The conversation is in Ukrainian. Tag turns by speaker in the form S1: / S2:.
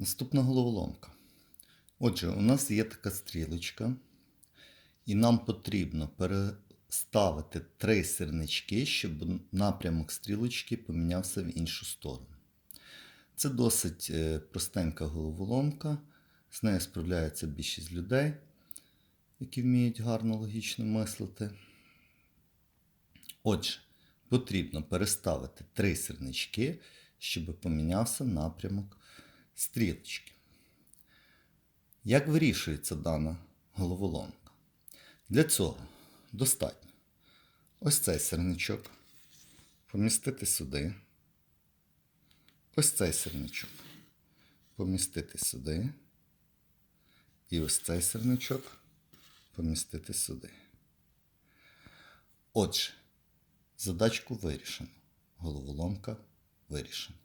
S1: Наступна головоломка. Отже, у нас є така стрілочка, і нам потрібно переставити три сірнички, щоб напрямок стрілочки помінявся в іншу сторону. Це досить е, простенька головоломка. З нею справляється більшість людей, які вміють гарно логічно мислити. Отже, потрібно переставити три сірнички, щоб помінявся напрямок стрілочки. Як вирішується дана головоломка? Для цього достатньо ось цей сірничок помістити сюди. Ось цей сірничок помістити сюди. І ось цей сірничок помістити сюди. Отже, задачку вирішено. Головоломка вирішена.